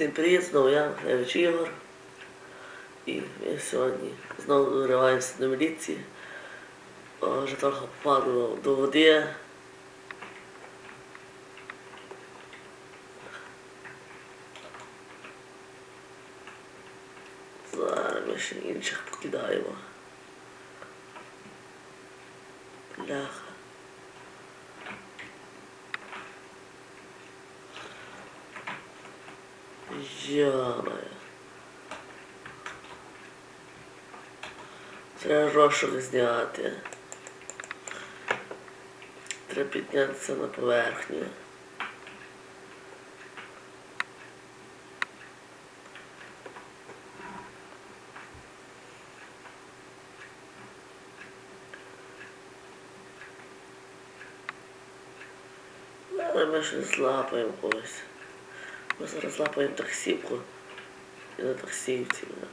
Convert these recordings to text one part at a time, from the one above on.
Всім привіт, знову я, Гревич Ігор. І ми сьогодні знову вириваємося до міліції. О, Вже трохи попадало до води. Зараз ми ще інших покидаємо. Бляха. Йомаю. Треба розшук зняти. Треба піднятися на поверхню. Але ми ще злапаємо когось. Ми зараз злапаємо таксівку. І на таксівці. да.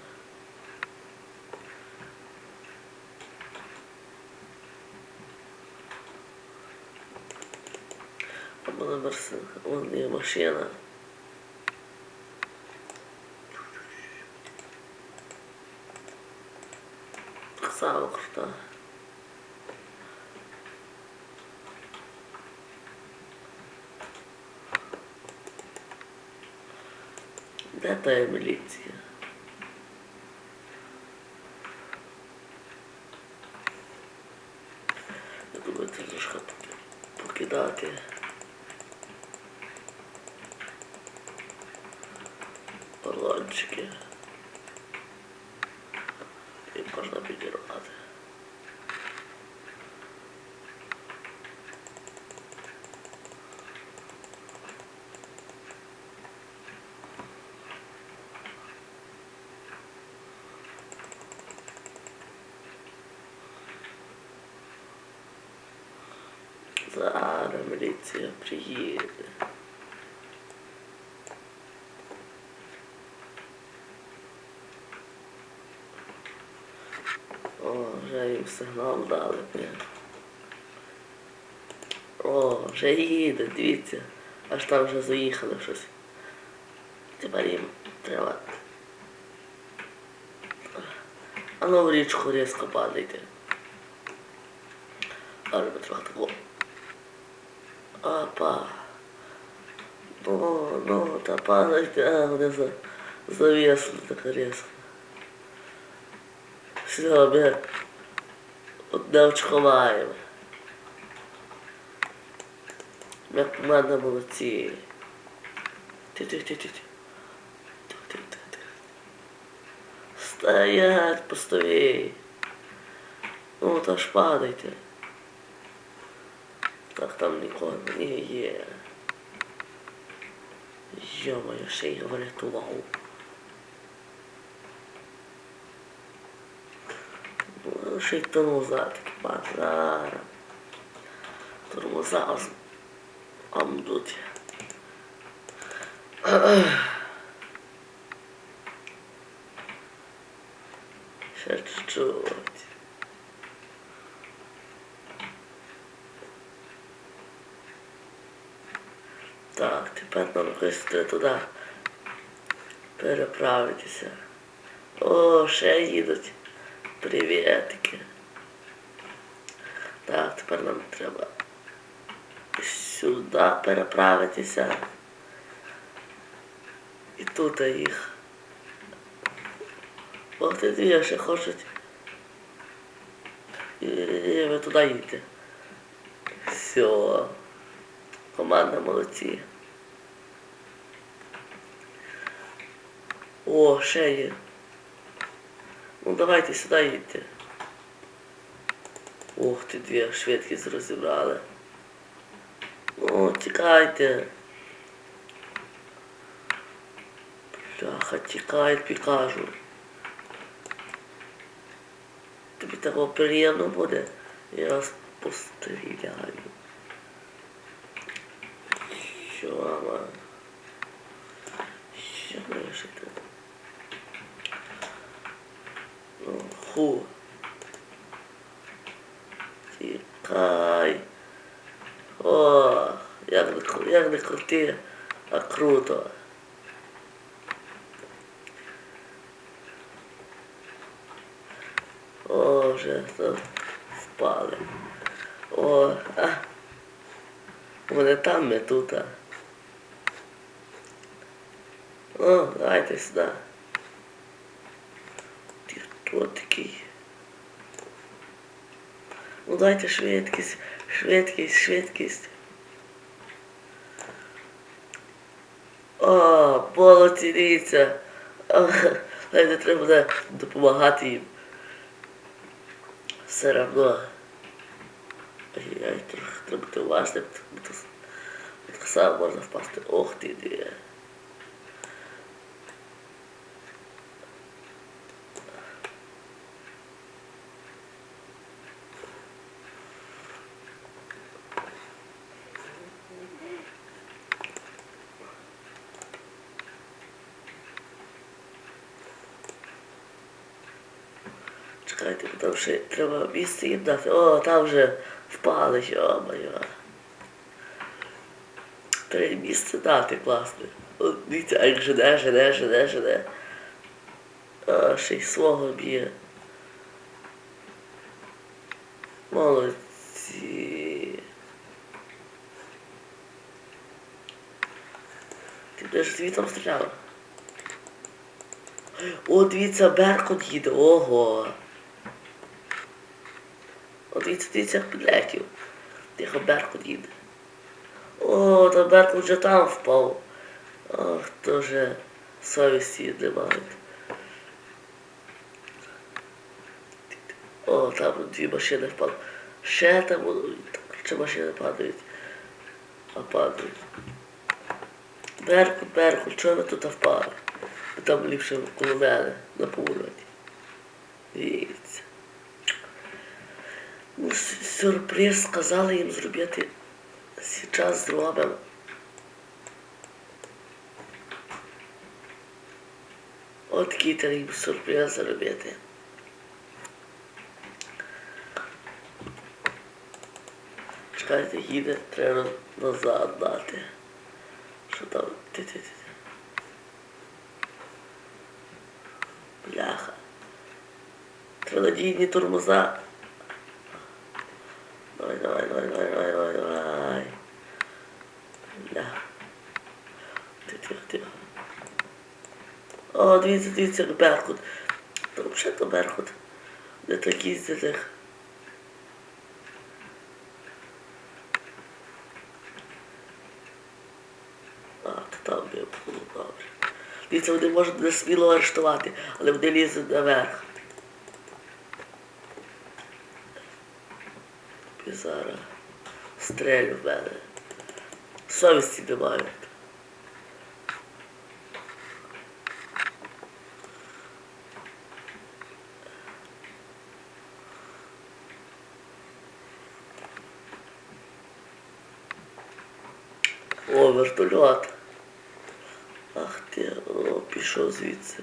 Або на мерси. Вон є машина. Так само крута. Де та є міліція? Це трошки поки- покидати. Балончики. І можна підірвати. Міліція приїде. О, вже їм сигнал дали. блін. О, вже їде, дивіться. Аж там вже заїхали щось. Тепер їм треба. А ну в річку різко падайте. Але ми трохи тако. Опа. Ну, ну, та падайте, а вони за, завісли так різко. Все, ми одне очко маємо. Ми команда молодці. Ти-ти-ти-ти. Стоять, постовій. Ну, та ж падайте. Так там нікого не є. Йо-моє, ще й врятував. Ще й тормоза такі базара. Тормоза амдуть. Ще чуть-чуть. Нам якось туди переправитися. О, ще їдуть. Привітики. Так, тепер нам треба сюди переправитися. І тут їх. Ох ти дві ще хочуть. Ні, ви туди їдете. Все. Команда молодці. О, ще. Ну давайте сюди їдьте. Ух ти, дві швидкість розібрали. Ну, тікайте. Бляха, тікають, пікажу. Тобі такого приємно буде. Я вас постріляю. Що, мама? Що вирішити? four. Hi. Oh, yeah, we could, yeah, we could do a crudo. O, just to spade. Oh, ah, we're not done yet, Tuta. Oh, I just done. Хто такий? Ну дайте швидкість, швидкість, швидкість. О, поло ціліться. Не треба буде допомагати їм. Все. Ай-яй, трохи треба бути уважним, бо так само можна впасти. Ох ти де. Чекайте, там ще треба місце їм дати. О, там вже впали, йо-моє. Треба місце дати, класне. От дивіться, а як жене, жене, жене, жене. А, ще й свого б'є. Молодці. Ти де ж звітом стріляв? О, дивіться, Беркут їде, ого. О, дивіться, підлетів. Тихо, Беркут їде. О, та Беркут вже там впав. Ах, то вже совісті не мають. О, там дві машини впали. Ще там. Чи машини падають? А падають. Беркут, Беркут, чого ви тут впали? Там ліпше коло мене на повороті. Сюрприз сказали їм зробити. Зараз зробимо. От треба їм сюрприз зробити. Чекайте, їде, треба назад дати. Що там? Ти-ти-ти. Бляха. Треба надійні тормоза. Давай, давай, давай, давай, давай, давай, давай. Бляха. Ти тихо, тихо. О, дивіться, дивіться, Беркут. То взагалі то Беркут. Не такі з них. А, то там би було добре. Дивіться, вони можуть не сміло арештувати, але вони лізуть наверх. І зараз стрелю в мене. Совісті не О, вертольот. Ах ти, о, пішов звідси.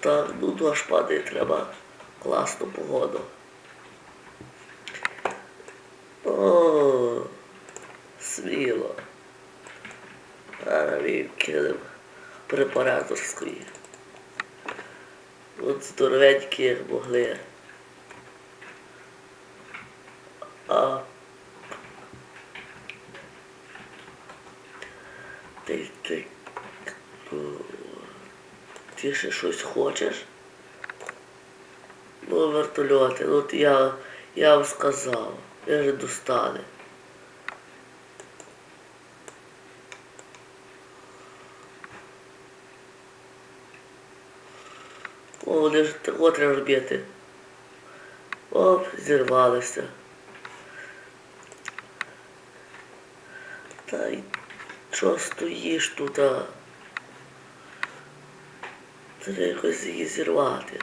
Так, ну дощ падає, треба класну погоду. О, сміло. Він килим препараторської. От здоровенькі могли. А ти, ти, ти ще щось хочеш? Ну, вертольоти, ну от я, я вам сказав, я вже достане. О, вони ж такого треба робити. Оп, зірвалися. Та й чого стоїш тут? а? Треба якось її зірвати.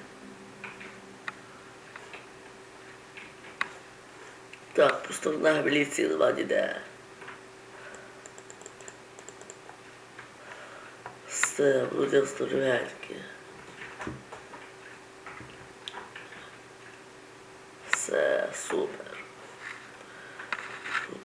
Так, по сторонах міліції нема ніде. Все, буде здоровеньке. Все, супер.